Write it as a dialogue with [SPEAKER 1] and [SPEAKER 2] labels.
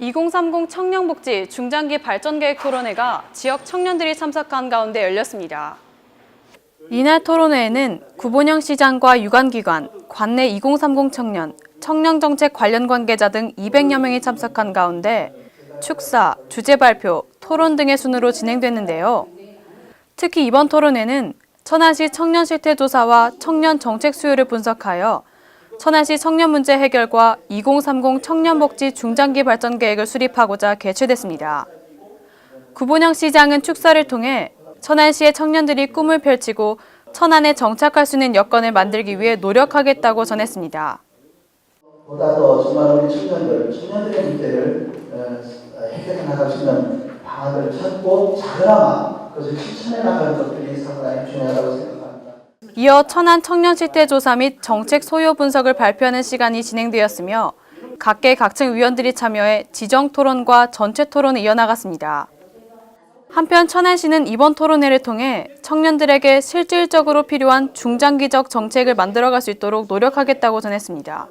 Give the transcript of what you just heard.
[SPEAKER 1] 2030 청년복지 중장기 발전계획 토론회가 지역 청년들이 참석한 가운데 열렸습니다. 이날 토론회에는 구본영 시장과 유관기관, 관내 2030 청년, 청년정책 관련 관계자 등 200여 명이 참석한 가운데 축사, 주제 발표, 토론 등의 순으로 진행됐는데요. 특히 이번 토론회는 천안시 청년 실태 조사와 청년 정책 수요를 분석하여 천안시 청년 문제 해결과 2030 청년복지 중장기 발전 계획을 수립하고자 개최됐습니다. 구본영 시장은 축사를 통해 천안시의 청년들이 꿈을 펼치고 천안에 정착할 수 있는 여건을 만들기 위해 노력하겠다고 전했습니다.
[SPEAKER 2] 보다 더 정말 우리 청년들, 청년들의 문제를 어, 해결해 나갈 수 있는 방안을 찾고 작으나마 그것을 실천해 나가는 것들이 상당히 중요하다고 생각합니다.
[SPEAKER 1] 이어 천안 청년 실태 조사 및 정책 소요 분석을 발표하는 시간이 진행되었으며 각계 각층 위원들이 참여해 지정 토론과 전체 토론을 이어나갔습니다. 한편 천안시는 이번 토론회를 통해 청년들에게 실질적으로 필요한 중장기적 정책을 만들어갈 수 있도록 노력하겠다고 전했습니다.